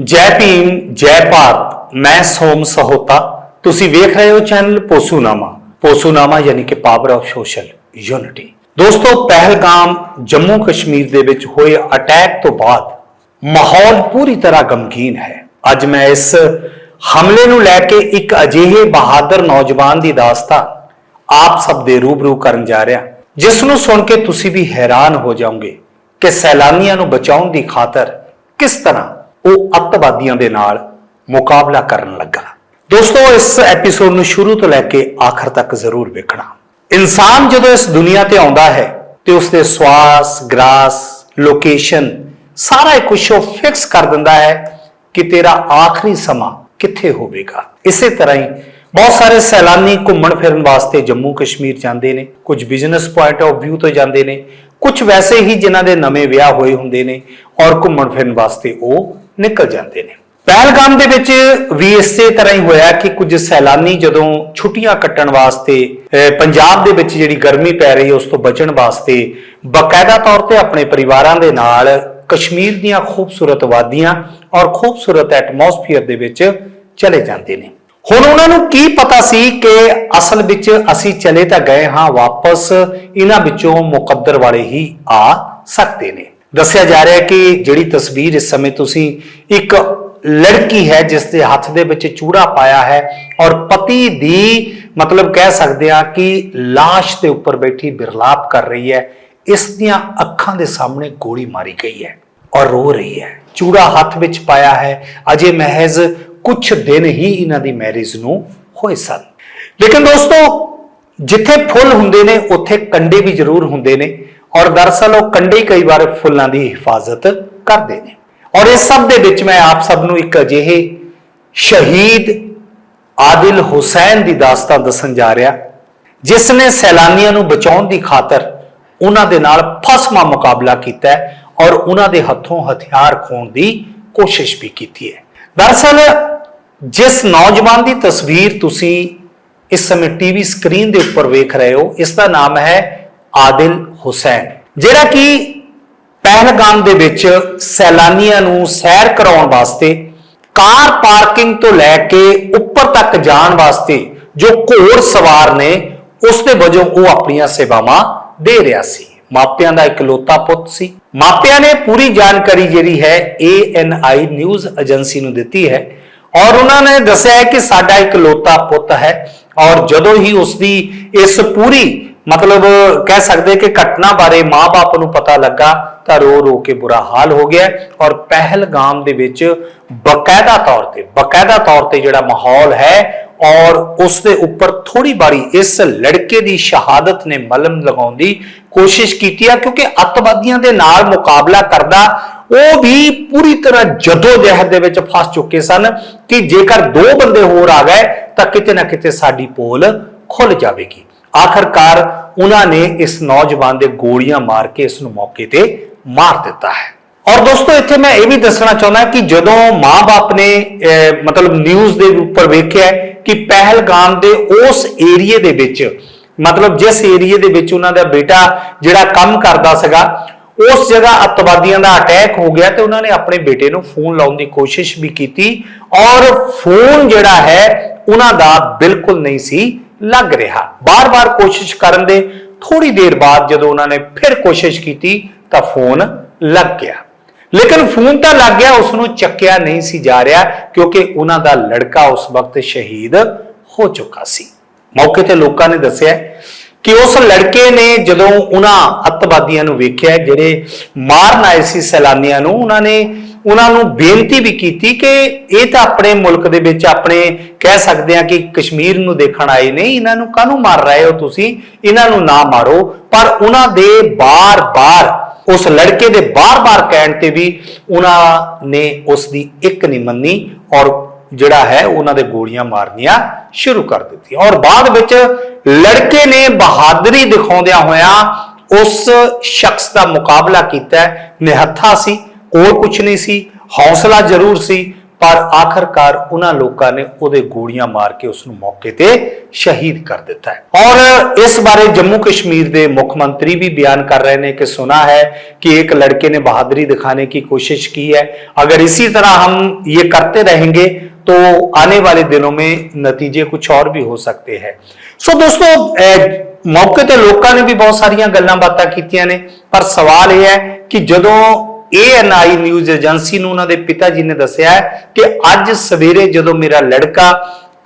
ਜੈ ਭੀਮ, ਜੈ ਭਾਰਤ, ਮੈਂ ਸੋਮ ਸਹੋਤਾ। ਤੁਸੀਂ ਵੇਖ ਰਹੇ ਹੋ ਚੈਨਲ ਪੋਸੂਨਾਮਾ। ਪੋਸੂਨਾਮਾ ਯਾਨੀ ਕਿ ਪਾਵਰ ਆਫ ਸੋਸ਼ਲ ਯੂਨਿਟੀ। ਦੋਸਤੋ, ਪਹਿਲਗਾਮ ਜੰਮੂ ਕਸ਼ਮੀਰ ਦੇ ਵਿੱਚ ਹੋਏ ਅਟੈਕ ਤੋਂ ਬਾਅਦ ਮਾਹੌਲ ਪੂਰੀ ਤਰ੍ਹਾਂ ਗਮਗੀਨ ਹੈ। ਅੱਜ ਮੈਂ ਇਸ ਹਮਲੇ ਨੂੰ ਲੈ ਕੇ ਇੱਕ ਅਜਿਹੇ ਬਹਾਦਰ ਨੌਜਵਾਨ ਦੀ ਦਾਸਤਾਨ ਆਪ ਸਭ ਦੇ ਰੂਬਰੂ ਕਰਨ ਜਾ ਰਿਹਾ। ਜਿਸ ਨੂੰ ਸੁਣ ਕੇ ਤੁਸੀਂ ਵੀ ਹੈਰਾਨ ਹੋ ਜਾਓਗੇ ਕਿ ਸੈਲਾਨੀਆਂ ਨੂੰ ਬਚਾਉਣ ਦੀ ਖਾਤਰ ਕਿਸ ਤਰ੍ਹਾਂ ਉਹ ਅੱਤਵਾਦੀਆਂ ਦੇ ਨਾਲ ਮੁਕਾਬਲਾ ਕਰਨ ਲੱਗਾ। ਦੋਸਤੋ, ਇਸ ਐਪੀਸੋਡ ਨੂੰ ਸ਼ੁਰੂ ਤੋਂ ਲੈ ਕੇ ਆਖਰ ਤੱਕ ਜ਼ਰੂਰ ਵੇਖਣਾ। ਇਨਸਾਨ ਜਦੋਂ ਇਸ ਦੁਨੀਆ ਤੇ ਆਉਂਦਾ ਹੈ ਤੇ ਉਸਦੇ ਸਵਾਸ, ਗ੍ਰਾਸ, ਲੋਕੇਸ਼ਨ ਸਾਰਾ ਕੁਝ ਉਹ ਫਿਕਸ ਕਰ ਦਿੰਦਾ ਹੈ ਕਿ ਤੇਰਾ ਆਖਰੀ ਸਮਾਂ ਕਿੱਥੇ ਹੋਵੇਗਾ। ਇਸੇ ਤਰ੍ਹਾਂ ਹੀ ਬਹੁਤ ਸਾਰੇ ਸੈਲਾਨੀ ਘੁੰਮਣ ਫਿਰਨ ਵਾਸਤੇ ਜੰਮੂ ਕਸ਼ਮੀਰ ਜਾਂਦੇ ਨੇ, ਕੁਝ ਬਿਜ਼ਨਸ ਪੁਆਇੰਟ ਆਫ View ਤੋਂ ਜਾਂਦੇ ਨੇ, ਕੁਝ ਵੈਸੇ ਹੀ ਜਿਨ੍ਹਾਂ ਦੇ ਨਵੇਂ ਵਿਆਹ ਹੋਏ ਹੁੰਦੇ ਨੇ ਔਰ ਘੁੰਮਣ ਫਿਰਨ ਵਾਸਤੇ ਉਹ ਨਿਕਲ ਜਾਂਦੇ ਨੇ। ਪਹਿਲਗਾਮ ਦੇ ਵਿੱਚ ਵੀ ਇਸੇ ਤਰ੍ਹਾਂ ਹੀ ਹੋਇਆ ਕਿ ਕੁਝ ਸੈਲਾਨੀ ਜਦੋਂ ਛੁੱਟੀਆਂ ਕੱਟਣ ਵਾਸਤੇ ਪੰਜਾਬ ਦੇ ਵਿੱਚ ਜਿਹੜੀ ਗਰਮੀ ਪੈ ਰਹੀ ਹੈ ਉਸ ਤੋਂ ਬਚਣ ਵਾਸਤੇ ਬਕਾਇਦਾ ਤੌਰ ਤੇ ਆਪਣੇ ਪਰਿਵਾਰਾਂ ਦੇ ਨਾਲ ਕਸ਼ਮੀਰ ਦੀਆਂ ਖੂਬਸੂਰਤ ਵਾਦੀਆਂ ਔਰ ਖੂਬਸੂਰਤ ਐਟਮੋਸਫੀਅਰ ਦੇ ਵਿੱਚ ਚਲੇ ਜਾਂਦੇ ਨੇ। ਹੁਣ ਉਹਨਾਂ ਨੂੰ ਕੀ ਪਤਾ ਸੀ ਕਿ ਅਸਲ ਵਿੱਚ ਅਸੀਂ ਚਲੇ ਤਾਂ ਗਏ ਹਾਂ, ਵਾਪਸ ਇਹਨਾਂ ਵਿੱਚੋਂ ਮੁਕੱਦਰ ਵਾਲੇ ਹੀ ਆ ਸਕਦੇ ਨੇ। ਦੱਸਿਆ ਜਾ ਰਿਹਾ ਹੈ ਕਿ ਜਿਹੜੀ ਤਸਵੀਰ ਇਸ ਸਮੇਂ ਤੁਸੀਂ ਇੱਕ ਲੜਕੀ ਹੈ, ਜਿਸ ਦੇ ਹੱਥ ਦੇ ਵਿੱਚ ਚੂੜਾ ਪਾਇਆ ਹੈ ਔਰ ਪਤੀ ਦੀ ਮਤਲਬ ਕਹਿ ਸਕਦੇ ਆ ਕਿ লাশ ਦੇ ਉੱਪਰ ਬੈਠੀ ਬਿਰਲਾਪ ਕਰ ਰਹੀ ਹੈ। ਇਸ ਦੀਆਂ ਅੱਖਾਂ ਦੇ ਸਾਹਮਣੇ ਗੋਲੀ ਮਾਰੀ ਗਈ ਹੈ ਔਰ ਰੋ ਰਹੀ ਹੈ। ਚੂੜਾ ਹੱਥ ਵਿੱਚ ਪਾਇਆ ਹੈ। ਅਜੇ ਮਹਿਜ਼ ਕੁਝ ਦਿਨ ਹੀ ਇਹਨਾਂ ਦੀ ਮੈਰਿਜ ਨੂੰ ਹੋਏ ਸਨ। ਲੇਕਿਨ ਦੋਸਤੋ, ਜਿੱਥੇ ਫੁੱਲ ਹੁੰਦੇ ਨੇ, ਉੱਥੇ ਕੰਡੇ ਵੀ ਜ਼ਰੂਰ ਹੁੰਦੇ ਨੇ। ਔਰ ਦਰਅਸਲ ਉਹ ਕੰਡੇ ਕਈ ਵਾਰ ਫੁੱਲਾਂ ਦੀ ਹਿਫਾਜ਼ਤ ਕਰਦੇ ਨੇ। ਔਰ ਇਸ ਸਭ ਦੇ ਵਿੱਚ ਮੈਂ ਆਪ ਸਭ ਨੂੰ ਇੱਕ ਅਜਿਹੇ ਸ਼ਹੀਦ ਆਦਿਲ ਹੁਸੈਨ ਦੀ ਦਾਸਤਾਨ ਦੱਸਣ ਜਾ ਰਿਹਾ, ਜਿਸ ਨੇ ਸੈਲਾਨੀਆਂ ਨੂੰ ਬਚਾਉਣ ਦੀ ਖਾਤਰ ਉਹਨਾਂ ਦੇ ਨਾਲ ਫਸਮਾ ਮੁਕਾਬਲਾ ਕੀਤਾ ਔਰ ਉਹਨਾਂ ਦੇ ਹੱਥੋਂ ਹਥਿਆਰ ਖੋਣ ਦੀ ਕੋਸ਼ਿਸ਼ ਵੀ ਕੀਤੀ ਹੈ। ਦਰਅਸਲ ਜਿਸ ਨੌਜਵਾਨ ਦੀ ਤਸਵੀਰ ਤੁਸੀਂ ਇਸ ਸਮੇਂ ਟੀਵੀ ਸਕਰੀਨ ਦੇ ਉੱਪਰ ਵੇਖ ਰਹੇ ਹੋ, ਇਸ ਦਾ ਨਾਮ ਹੈ ਆਦਿਲ ਹੁਸੈਨ। ਜਿਹੜਾ ਕਿ ਪਹਿਲਗਾਮ ਦੇ ਵਿੱਚ ਸੈਲਾਨੀਆਂ ਨੂੰ ਸੈਰ ਕਰਾਉਣ ਵਾਸਤੇ, ਕਾਰ ਪਾਰਕਿੰਗ ਤੋਂ ਲੈ ਕੇ ਉੱਪਰ ਤੱਕ ਜਾਣ ਵਾਸਤੇ ਜੋ ਘੋੜ ਸਵਾਰ ਨੇ, ਉਸ ਦੇ ਵਜੋਂ ਉਹ ਆਪਣੀਆਂ ਸੇਵਾਵਾਂ ਦੇ ਰਿਹਾ ਸੀ। ਮਾਪਿਆਂ ਦਾ ਇਕਲੌਤਾ ਪੁੱਤ ਸੀ। ਮਾਪਿਆਂ ਨੇ ਪੂਰੀ ਜਾਣਕਾਰੀ ਜਿਹੜੀ ਹੈ ANI ਨਿਊਜ਼ ਏਜੰਸੀ ਨੂੰ ਦਿੱਤੀ ਹੈ ਔਰ ਉਹਨਾਂ ਨੇ ਦੱਸਿਆ ਹੈ ਕਿ ਸਾਡਾ ਇਕਲੌਤਾ ਪੁੱਤ ਹੈ ਔਰ ਜਦੋਂ ਹੀ ਉਸ ਦੀ ਇਸ ਪੂਰੀ ਮਤਲਬ ਕਹਿ ਸਕਦੇ ਕਿ ਘਟਨਾ ਬਾਰੇ ਮਾਪੇ ਨੂੰ ਪਤਾ ਲੱਗਾ ਤਾਂ ਰੋ ਰੋ ਕੇ ਬੁਰਾ ਹਾਲ ਹੋ ਗਿਆ ਔਰ ਪਹਿਲਗਾਮ ਦੇ ਵਿੱਚ ਬਕਾਇਦਾ ਤੌਰ ਤੇ, ਬਕਾਇਦਾ ਤੌਰ ਤੇ ਜਿਹੜਾ ਮਾਹੌਲ ਹੈ ਔਰ ਉਸ ਦੇ ਉੱਪਰ ਥੋੜੀ ਬਾਰੀ ਇਸ ਲੜਕੇ ਦੀ ਸ਼ਹਾਦਤ ਨੇ ਮਲਮ ਲਗਾਉਣ ਦੀ ਕੋਸ਼ਿਸ਼ ਕੀਤੀ ਆ ਕਿਉਂਕਿ ਅੱਤਵਾਦੀਆਂ ਦੇ ਨਾਲ ਮੁਕਾਬਲਾ ਕਰਦਾ, ਉਹ ਵੀ ਪੂਰੀ ਤਰ੍ਹਾਂ ਜਦੋ ਜਹਿਦ ਦੇ ਵਿੱਚ ਫਸ ਚੁੱਕੇ ਸਨ ਕਿ ਜੇਕਰ ਦੋ ਬੰਦੇ ਹੋਰ ਆ ਗਏ ਤਾਂ ਕਿਤੇ ਨਾ ਕਿਤੇ ਸਾਡੀ ਪੋਲ ਖੁੱਲ ਜਾਵੇਗੀ। ਆਖਰਕਾਰ ਉਹਨਾਂ ਨੇ ਇਸ ਨੌਜਵਾਨ ਦੇ ਗੋਲੀਆਂ ਮਾਰ ਕੇ ਇਸ ਨੂੰ ਮੌਕੇ ਤੇ ਮਾਰ ਦਿੱਤਾ ਹੈ। ਔਰ ਦੋਸਤੋ, ਇੱਥੇ ਮੈਂ ਇਹ ਵੀ ਦੱਸਣਾ ਚਾਹੁੰਦਾ ਕਿ ਜਦੋਂ ਮਾਂ-ਬਾਪ ਨੇ ਮਤਲਬ ਨਿਊਜ਼ ਦੇ ਉੱਪਰ ਵੇਖਿਆ ਕਿ ਪਹਿਲਗਾਮ ਦੇ ਉਸ ਏਰੀਏ ਦੇ ਵਿੱਚ, ਮਤਲਬ ਜਿਸ ਏਰੀਏ ਦੇ ਵਿੱਚ ਉਹਨਾਂ ਦਾ ਬੇਟਾ ਜਿਹੜਾ ਕੰਮ ਕਰਦਾ ਸੀਗਾ, ਉਸ ਜਗ੍ਹਾ ਅੱਤਵਾਦੀਆਂ ਦਾ ਅਟੈਕ ਹੋ ਗਿਆ ਤੇ ਉਹਨਾਂ ਨੇ ਆਪਣੇ ਬੇਟੇ ਨੂੰ ਫੋਨ ਲਾਉਣ ਦੀ ਕੋਸ਼ਿਸ਼ ਵੀ ਕੀਤੀ ਔਰ ਫੋਨ ਜਿਹੜਾ ਹੈ, ਉਹਨਾਂ ਦਾ ਬਿਲਕੁਲ ਨਹੀਂ ਸੀ ਲੱਗ ਰਿਹਾ। ਬਾਰ-ਬਾਰ ਕੋਸ਼ਿਸ਼ ਕਰਨ ਦੇ ਥੋੜੀ ਦੇਰ ਬਾਅਦ ਜਦੋਂ ਉਹਨਾਂ ਨੇ ਫਿਰ ਕੋਸ਼ਿਸ਼ ਕੀਤੀ ਤਾਂ ਫੋਨ ਲੱਗ ਗਿਆ। ਲੇਕਿਨ ਫੋਨ ਤਾਂ ਲੱਗ ਗਿਆ ਉਸ ਨੂੰ ਚੱਕਿਆ ਨਹੀਂ ਸੀ ਜਾ ਰਿਹਾ ਕਿਉਂਕਿ ਉਹਨਾਂ ਦਾ ਲੜਕਾ ਉਸ ਵਕਤ ਸ਼ਹੀਦ ਹੋ ਚੁੱਕਾ ਸੀ। ਮੌਕੇ ਤੇ ਲੋਕਾਂ ਨੇ ਦੱਸਿਆ ਕਿ ਉਸ ਲੜਕੇ ਨੇ ਜਦੋਂ ਉਹਨਾਂ ਅੱਤਵਾਦੀਆਂ ਨੂੰ ਵੇਖਿਆ, ਜਿਹੜੇ ਮਾਰਨ ਆਏ ਸੀ ਸੈਲਾਨੀਆਂ ਨੂੰ, ਉਹਨਾਂ ਨੇ ਉਹਨਾਂ ਨੂੰ ਬੇਨਤੀ ਵੀ ਕੀਤੀ ਕਿ ਇਹ ਤਾਂ ਆਪਣੇ ਮੁਲਕ ਦੇ ਵਿੱਚ ਆਪਣੇ ਕਹਿ ਸਕਦੇ ਆ ਕਿ ਕਸ਼ਮੀਰ ਨੂੰ ਦੇਖਣ ਆਏ ਨੇ, ਇਹਨਾਂ ਨੂੰ ਕਾਹਨੂੰ ਮਾਰ ਰਹੇ ਹੋ ਤੁਸੀਂ? ਇਹਨਾਂ ਨੂੰ ਨਾ ਮਾਰੋ। ਪਰ ਉਹਨਾਂ ਦੇ ਬਾਰ-ਬਾਰ, ਉਸ ਲੜਕੇ ਦੇ ਬਾਰ-ਬਾਰ ਕਹਿਣ ਤੇ ਵੀ ਉਹਨਾਂ ਨੇ ਉਸ ਦੀ ਇੱਕ ਨਹੀਂ ਮੰਨੀ ਔਰ ਜਿਹੜਾ ਹੈ ਉਹਨਾਂ ਦੇ ਗੋਲੀਆਂ ਮਾਰਨੀਆਂ ਸ਼ੁਰੂ ਕਰ ਦਿੱਤੀਆਂ। ਔਰ ਬਾਅਦ ਵਿੱਚ ਲੜਕੇ ਨੇ ਬਹਾਦਰੀ ਦਿਖਾਉਂਦਿਆਂ ਹੋਇਆਂ ਉਸ ਸ਼ਖਸ ਦਾ ਮੁਕਾਬਲਾ ਕੀਤਾ। ਨਿਹੱਥਾ ਸੀ। ਕੋਲ ਕੁਝ ਨਹੀਂ ਸੀ ਹੌਸਲਾ ਜ਼ਰੂਰ ਸੀ ਪਰ ਆਖਰਕਾਰ ਉਹਨਾਂ ਲੋਕਾਂ ਨੇ ਉਹਦੇ ਗੋਲੀਆਂ ਮਾਰ ਕੇ ਉਸ ਨੂੰ ਮੌਕੇ ਤੇ ਸ਼ਹੀਦ ਕਰ ਦਿੱਤਾ ਹੈ ਔਰ ਇਸ ਬਾਰੇ ਜੰਮੂ ਕਸ਼ਮੀਰ ਦੇ ਮੁੱਖ ਮੰਤਰੀ ਵੀ ਬਿਆਨ कर रहे हैं कि सुना है कि एक लड़के ने बहादुरी दिखाने की कोशिश की है अगर इसी तरह हम ये करते रहेंगे तो आने वाले दिनों में नतीजे कुछ और भी हो सकते हैं ਸੋ ਦੋਸਤੋ ਅਹ, ਮੌਕੇ ਤੇ ਲੋਕਾਂ ਨੇ ਵੀ ਬਹੁਤ ਸਾਰੀਆਂ ਗੱਲਾਂ ਬਾਤਾਂ ਕੀਤੀਆਂ ਨੇ ਪਰ ਸਵਾਲ ਇਹ ਹੈ ਕਿ ਜਦੋਂ ANI ਨਿਊਜ਼ ਏਜੰਸੀ ਨੂੰ ਉਹਨਾਂ ਦੇ ਪਿਤਾ ਜੀ ਨੇ ਦੱਸਿਆ ਕਿ ਅੱਜ ਸਵੇਰੇ ਜਦੋਂ ਮੇਰਾ ਲੜਕਾ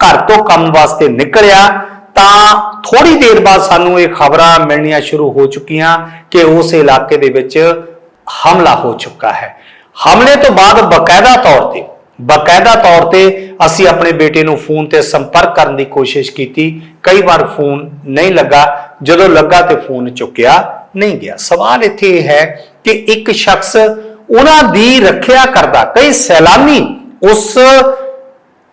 ਘਰ ਤੋਂ ਕੰਮ ਵਾਸਤੇ ਨਿਕਲਿਆ, ਤਾਂ ਥੋੜੀ ਦੇਰ ਬਾਅਦ ਸਾਨੂੰ ਇਹ ਖਬਰਾਂ ਮਿਲਣੀਆਂ ਸ਼ੁਰੂ ਹੋ ਚੁੱਕੀਆਂ ਕਿ ਉਸ ਇਲਾਕੇ ਦੇ ਵਿੱਚ ਹਮਲਾ ਹੋ ਚੁੱਕਾ ਹੈ। ਹਮਲੇ ਤੋਂ ਬਾਅਦ ਬਕਾਇਦਾ ਤੌਰ ਤੇ, ਬਕਾਇਦਾ ਤੌਰ ਤੇ ਅਸੀਂ ਆਪਣੇ ਬੇਟੇ ਨੂੰ ਫੋਨ ਤੇ ਸੰਪਰਕ ਕਰਨ ਦੀ ਕੋਸ਼ਿਸ਼ ਕੀਤੀ। ਕਈ ਵਾਰ ਫੋਨ ਨਹੀਂ ਲੱਗਾ। ਜਦੋਂ ਲੱਗਾ ਤੇ ਫੋਨ ਚੁੱਕਿਆ, ਨਹੀਂ ਗਿਆ। ਸਵਾਲ ਇੱਥੇ ਇਹ ਹੈ ਕਿ ਇੱਕ ਸ਼ਖਸ ਉਹਨਾਂ ਦੀ ਰੱਖਿਆ ਕਰਦਾ। ਕਈ ਸੈਲਾਨੀ ਉਸ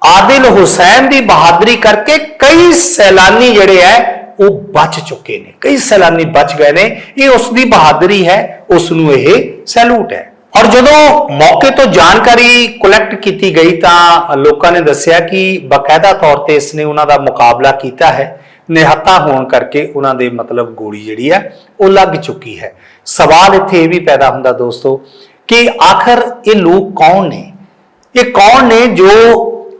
ਆਦਿਲ ਹੁਸੈਨ ਦੀ ਬਹਾਦਰੀ ਕਰਕੇ ਕਈ ਸੈਲਾਨੀ ਜਿਹੜੇ ਹੈ ਉਹ ਬਚ ਚੁੱਕੇ ਨੇ। ਕਈ ਸੈਲਾਨੀ ਬਚ ਗਏ ਨੇ। ਇਹ ਉਸ ਦੀ ਬਹਾਦਰੀ ਹੈ, ਉਸ ਨੂੰ ਇਹ ਸੈਲੂਟ ਹੈ। ਔਰ ਜਦੋਂ ਮੌਕੇ ਤੋਂ ਜਾਣਕਾਰੀ ਕਲੈਕਟ ਕੀਤੀ ਗਈ ਤਾਂ ਲੋਕਾਂ ਨੇ ਦੱਸਿਆ ਕਿ ਬਕਾਇਦਾ ਤੌਰ ਤੇ ਇਸ ਨੇ ਉਹਨਾਂ ਦਾ ਮੁਕਾਬਲਾ ਕੀਤਾ ਹੈ। ਨਿਹੱਤਾ ਹੋਣ ਕਰਕੇ ਉਹਨਾਂ ਦੇ ਮਤਲਬ ਗੋਲੀ ਜਿਹੜੀ ਹੈ, ਉਹ ਲੱਗ ਚੁੱਕੀ ਹੈ। ਸਵਾਲ ਇੱਥੇ ਇਹ ਵੀ ਪੈਦਾ ਹੁੰਦਾ ਦੋਸਤੋ ਕਿ ਆਖਰ ਇਹ ਲੋਕ ਕੌਣ ਨੇ? ਇਹ ਕੌਣ ਨੇ ਜੋ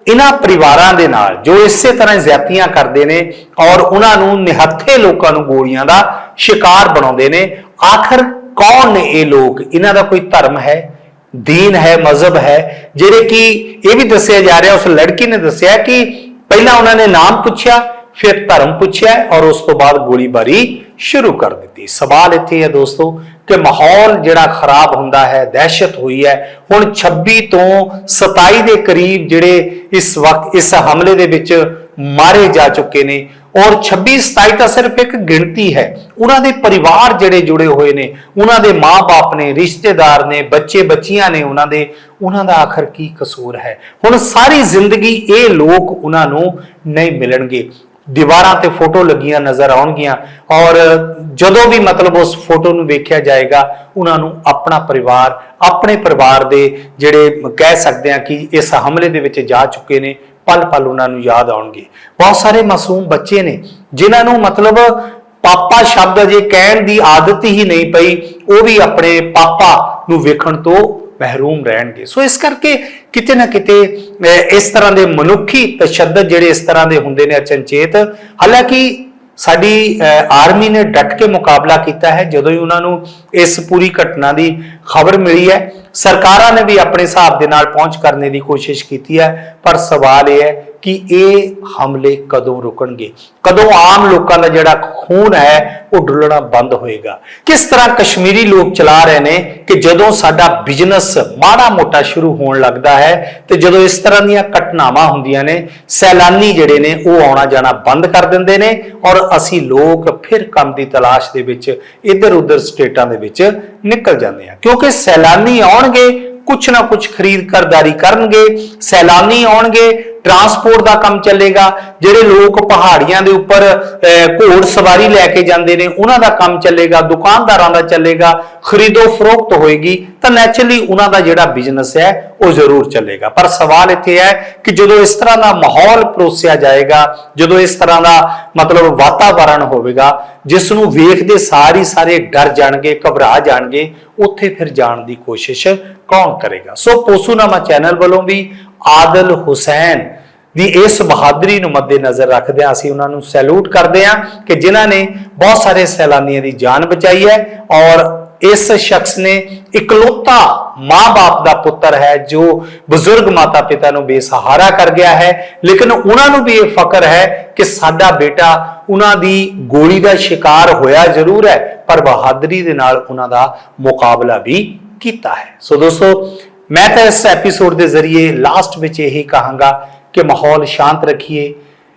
ਇਹਨਾਂ ਪਰਿਵਾਰਾਂ ਦੇ ਨਾਲ, ਜੋ ਇਸੇ ਤਰ੍ਹਾਂ ਜ਼ਿਆਤੀਆਂ ਕਰਦੇ ਨੇ ਔਰ ਉਹਨਾਂ ਨੂੰ ਨਿਹੱਥੇ ਲੋਕਾਂ ਨੂੰ ਗੋਲੀਆਂ ਦਾ ਸ਼ਿਕਾਰ ਬਣਾਉਂਦੇ ਨੇ? ਆਖਰ ਕੌਣ ਨੇ ਇਹ ਲੋਕ? ਇਹਨਾਂ ਦਾ ਕੋਈ ਧਰਮ ਹੈ? ਦੀਨ ਹੈ? ਮਜ਼ਹਬ ਹੈ? ਜਿਹੜੇ ਕਿ ਇਹ ਵੀ ਦੱਸਿਆ ਜਾ ਰਿਹਾ, ਉਸ ਲੜਕੀ ਨੇ ਦੱਸਿਆ ਕਿ ਪਹਿਲਾਂ ਉਹਨਾਂ ਨੇ ਨਾਮ ਪੁੱਛਿਆ ਫਿਰ ਧਰਮ ਪੁੱਛਿਆ ਔਰ ਉਸ ਤੋਂ ਬਾਅਦ ਗੋਲੀਬਾਰੀ ਸ਼ੁਰੂ ਕਰ ਦਿੱਤੀ। ਸਵਾਲ ਇੱਥੇ ਹੈ ਦੋਸਤੋ ਕਿ ਮਾਹੌਲ ਜਿਹੜਾ ਖਰਾਬ ਹੁੰਦਾ ਹੈ, ਦਹਿਸ਼ਤ ਹੋਈ ਹੈ, ਹੁਣ 26 ਤੋਂ 27 ਦੇ ਕਰੀਬ ਜਿਹੜੇ ਇਸ ਵਕਤ, ਇਸ ਹਮਲੇ ਦੇ ਵਿੱਚ ਮਾਰੇ ਜਾ ਚੁੱਕੇ ਨੇ ਔਰ 26 27 ਤਾਂ ਸਿਰਫ ਇੱਕ ਗਿਣਤੀ ਹੈ। ਉਹਨਾਂ ਦੇ ਪਰਿਵਾਰ ਜਿਹੜੇ ਜੁੜੇ ਹੋਏ ਨੇ, ਉਹਨਾਂ ਦੇ ਮਾਪੇ ਨੇ, ਰਿਸ਼ਤੇਦਾਰ ਨੇ, ਬੱਚੇ, ਬੱਚੀਆਂ ਨੇ ਉਹਨਾਂ ਦੇ, ਉਹਨਾਂ ਦਾ ਆਖਰ ਕੀ ਕਸੂਰ ਹੈ? ਹੁਣ ਸਾਰੀ ਜ਼ਿੰਦਗੀ ਇਹ ਲੋਕ ਉਹਨਾਂ ਨੂੰ ਨਹੀਂ ਮਿਲਣਗੇ। ਦੀਵਾਰਾਂ ਤੇ ਫੋਟੋ ਲੱਗੀਆਂ ਨਜ਼ਰ ਆਉਣਗੀਆਂ ਔਰ ਜਦੋਂ ਵੀ ਮਤਲਬ ਉਸ ਫੋਟੋ ਨੂੰ ਵੇਖਿਆ ਜਾਏਗਾ, ਉਹਨਾਂ ਨੂੰ ਆਪਣਾ ਪਰਿਵਾਰ, ਆਪਣੇ ਪਰਿਵਾਰ ਦੇ ਜਿਹੜੇ ਕਹਿ ਸਕਦੇ ਆ ਕਿ ਇਸ ਹਮਲੇ ਦੇ ਵਿੱਚ ਜਾ ਚੁੱਕੇ ਨੇ, ਪਲ ਪਲ ਉਹਨਾਂ ਨੂੰ ਯਾਦ ਆਉਣਗੇ। ਬਹੁਤ ਸਾਰੇ ਮਾਸੂਮ ਬੱਚੇ ਨੇ ਜਿਨ੍ਹਾਂ ਨੂੰ ਮਤਲਬ ਪਾਪਾ ਸ਼ਬਦ ਅਜੇ ਕਹਿਣ ਦੀ ਆਦਤ ਹੀ ਨਹੀਂ ਪਈ, ਉਹ ਵੀ ਆਪਣੇ ਪਾਪਾ ਨੂੰ ਵੇਖਣ ਤੋਂ ਮਹਿਰੂਮ ਰਹਿਣਗੇ। ਸੋ ਇਸ ਕਰਕੇ ਕਿਤੇ ਨਾ ਕਿਤੇ ਇਸ ਤਰ੍ਹਾਂ ਦੇ ਮਨੁੱਖੀ ਤਸ਼ੱਦਦ ਜਿਹੜੇ ਇਸ ਤਰ੍ਹਾਂ ਦੇ ਹੁੰਦੇ ਨੇ ਅਚਨਚੇਤ ਹਾਲਾਂਕਿ ਸਾਡੀ ਅਹ, ਆਰਮੀ ਨੇ ਡਟ ਕੇ ਮੁਕਾਬਲਾ ਕੀਤਾ ਹੈ ਜਦੋਂ ਹੀ ਉਹਨਾਂ ਨੂੰ ਇਸ ਪੂਰੀ ਘਟਨਾ ਦੀ ਖਬਰ ਮਿਲੀ ਹੈ। ਸਰਕਾਰਾਂ ਨੇ ਵੀ ਆਪਣੇ ਹਿਸਾਬ ਦੇ ਨਾਲ ਪਹੁੰਚ ਕਰਨੇ ਦੀ ਕੋਸ਼ਿਸ਼ ਕੀਤੀ ਹੈ ਪਰ ਸਵਾਲ ਇਹ ਹੈ ਕਿ ਇਹ ਹਮਲੇ ਕਦੋਂ ਰੁਕਣਗੇ? ਕਦੋਂ ਆਮ ਲੋਕਾਂ ਦਾ ਜਿਹੜਾ ਖੂਨ ਹੈ, ਉਹ ਡੁੱਲਣਾ ਬੰਦ ਹੋਏਗਾ? ਕਿਸ ਤਰ੍ਹਾਂ ਕਸ਼ਮੀਰੀ ਲੋਕ ਚਲਾ ਰਹੇ ਨੇ ਕਿ ਜਦੋਂ ਸਾਡਾ ਬਿਜ਼ਨਸ ਮਾੜਾ ਮੋਟਾ ਸ਼ੁਰੂ ਹੋਣ ਲੱਗਦਾ ਹੈ ਤੇ ਜਦੋਂ ਇਸ ਤਰ੍ਹਾਂ ਦੀਆਂ ਘਟਨਾਵਾਂ ਹੁੰਦੀਆਂ ਨੇ, ਸੈਲਾਨੀ ਜਿਹੜੇ ਨੇ, ਉਹ ਆਉਣਾ ਜਾਣਾ ਬੰਦ ਕਰ ਦਿੰਦੇ ਨੇ ਔਰ ਅਸੀਂ ਲੋਕ ਫਿਰ ਕੰਮ ਦੀ ਤਲਾਸ਼ ਦੇ ਵਿੱਚ, ਇੱਧਰ ਉੱਧਰ ਸਟੇਟਾਂ ਦੇ ਵਿੱਚ ਨਿਕਲ ਜਾਂਦੇ ਆ ਕਿਉਂਕਿ ਸੈਲਾਨੀ ਆਉਣਗੇ, ਕੁਛ ਨਾ ਕੁਛ ਖਰੀਦ ਕਰਦਾਰੀ ਕਰਨਗੇ, ਸੈਲਾਨੀ ਆਉਣਗੇ ਟਰਾਂਸਪੋਰਟ ਦਾ ਕੰਮ ਚੱਲੇਗਾ, ਜਿਹੜੇ ਲੋਕ ਪਹਾੜੀਆਂ ਦੇ ਉੱਪਰ ਘੋੜ ਸਵਾਰੀ ਲੈ ਕੇ ਜਾਂਦੇ ਨੇ, ਉਹਨਾਂ ਦਾ ਕੰਮ ਚੱਲੇਗਾ, ਦੁਕਾਨਦਾਰਾਂ ਦਾ ਚੱਲੇਗਾ, ਖਰੀਦੋ ਫਰੋਖਤ ਹੋਏਗੀ, ਤਾਂ ਨੈਚੁਰਲੀ ਉਹਨਾਂ ਦਾ ਜਿਹੜਾ ਬਿਜ਼ਨਸ ਹੈ, ਉਹ ਜ਼ਰੂਰ ਚੱਲੇਗਾ। ਪਰ ਸਵਾਲ ਇੱਥੇ ਹੈ ਕਿ ਜਦੋਂ ਇਸ ਤਰ੍ਹਾਂ ਦਾ ਮਾਹੌਲ ਪਰੋਸਿਆ ਜਾਏਗਾ, ਜਦੋਂ ਇਸ ਤਰ੍ਹਾਂ ਦਾ ਮਤਲਬ ਵਾਤਾਵਰਣ ਹੋਵੇਗਾ ਜਿਸ ਨੂੰ ਵੇਖਦੇ ਸਾਰੇ ਸਾਰੇ ਡਰ ਜਾਣਗੇ, ਘਬਰਾ ਜਾਣਗੇ, ਉੱਥੇ ਫਿਰ ਜਾਣ ਦੀ ਕੋਸ਼ਿਸ਼ ਕੌਣ ਕਰੇਗਾ? ਸੋ ਪੋਸੂਨਾਮਾ ਚੈਨਲ ਵੱਲੋਂ ਵੀ ਆਦਲ ਹੁਸੈਨ ਦੀ ਇਸ ਬਹਾਦਰੀ ਨੂੰ ਮੱਦੇ ਨਜ਼ਰ ਰੱਖਦੇ ਹਾਂ ਅਸੀਂ ਉਹਨਾਂ ਨੂੰ ਸੈਲੂਟ ਕਰਦੇ ਹਾਂ ਕਿ ਜਿਨ੍ਹਾਂ ਨੇ ਬਹੁਤ ਸਾਰੇ ਸੈਲਾਨੀਆਂ ਦੀ ਜਾਨ ਬਚਾਈ ਹੈ ਔਰ ਇਸ ਸ਼ਖਸ ਨੇ ਇਕਲੌਤਾ ਮਾਂ-ਬਾਪ ਦਾ ਪੁੱਤਰ ਹੈ ਜੋ ਬਜ਼ੁਰਗ ਮਾਤਾ-ਪਿਤਾ ਨੂੰ ਬੇਸਹਾਰਾ ਕਰ ਗਿਆ ਹੈ। ਲੇਕਿਨ ਉਹਨਾਂ ਨੂੰ ਵੀ ਇਹ ਫਕਰ ਹੈ ਕਿ ਸਾਡਾ ਬੇਟਾ ਉਹਨਾਂ ਦੀ ਗੋਲੀ ਦਾ ਸ਼ਿਕਾਰ ਹੋਇਆ ਜ਼ਰੂਰ ਹੈ, ਪਰ ਬਹਾਦਰੀ ਦੇ ਨਾਲ ਉਹਨਾਂ ਦਾ ਮੁਕਾਬਲਾ ਵੀ ਕੀਤਾ ਹੈ। ਸੋ ਦੋਸਤੋ ਮੈਂ ਤਾਂ ਇਸ ਐਪੀਸੋਡ ਦੇ ਜ਼ਰੀਏ ਲਾਸਟ ਵਿੱਚ ਇਹੀ ਕਹਾਂਗਾ ਕਿ ਮਾਹੌਲ ਸ਼ਾਂਤ ਰੱਖੀਏ,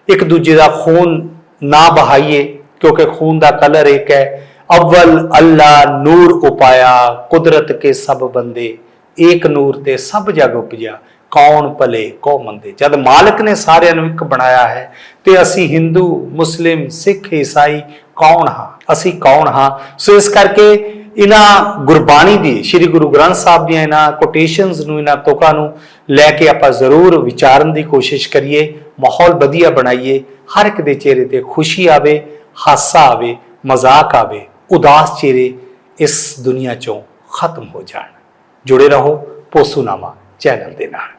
ਇੱਕ ਦੂਜੇ ਦਾ ਖੂਨ ਨਾ ਬਹਾਈਏ ਕਿਉਂਕਿ ਖੂਨ ਦਾ ਕਲਰ ਇੱਕ ਹੈ, ਅਵਲ ਅੱਲਾ ਨੂਰ ਉਪਾਇਆ, ਕੁਦਰਤ ਕੇ ਸਭ ਬੰਦੇ, ਏਕ ਨੂਰ ਤੇ ਸਭ ਜਗ ਉਪਜਿਆ, ਕੌਣ ਭਲੇ ਕੋ ਮੰਦੇ। ਜਦ ਮਾਲਕ ਨੇ ਸਾਰਿਆਂ ਨੂੰ ਇੱਕ ਬਣਾਇਆ ਹੈ, ਤੇ ਅਸੀਂ ਹਿੰਦੂ, ਮੁਸਲਿਮ, ਸਿੱਖ, ਈਸਾਈ ਕੌਣ ਹਾਂ? ਅਸੀਂ ਕੌਣ ਹਾਂ? ਸੋ ਇਸ ਕਰਕੇ ਇਹਨਾਂ ਗੁਰਬਾਣੀ ਦੀ, ਸ੍ਰੀ ਗੁਰੂ ਗ੍ਰੰਥ ਸਾਹਿਬ ਦੀਆਂ ਇਹਨਾਂ ਕੋਟੇਸ਼ਨਸ ਨੂੰ, ਇਹਨਾਂ ਤੁਕਾਂ ਨੂੰ ਲੈ ਕੇ ਆਪਾਂ ਜ਼ਰੂਰ ਵਿਚਾਰਨ ਦੀ ਕੋਸ਼ਿਸ਼ ਕਰੀਏ, ਮਾਹੌਲ ਵਧੀਆ ਬਣਾਈਏ, ਹਰ ਇੱਕ ਦੇ ਚਿਹਰੇ ਤੇ ਖੁਸ਼ੀ ਆਵੇ, ਹਾਸਾ ਆਵੇ, ਮਜ਼ਾਕ ਆਵੇ, ਉਦਾਸ ਚਿਹਰੇ ਇਸ ਦੁਨੀਆ ਚੋਂ ਖਤਮ ਹੋ ਜਾਣ। ਜੁੜੇ ਰਹੋ ਪੋਸੂਨਾਮਾ ਚੈਨਲ ਦੇ ਨਾਲ।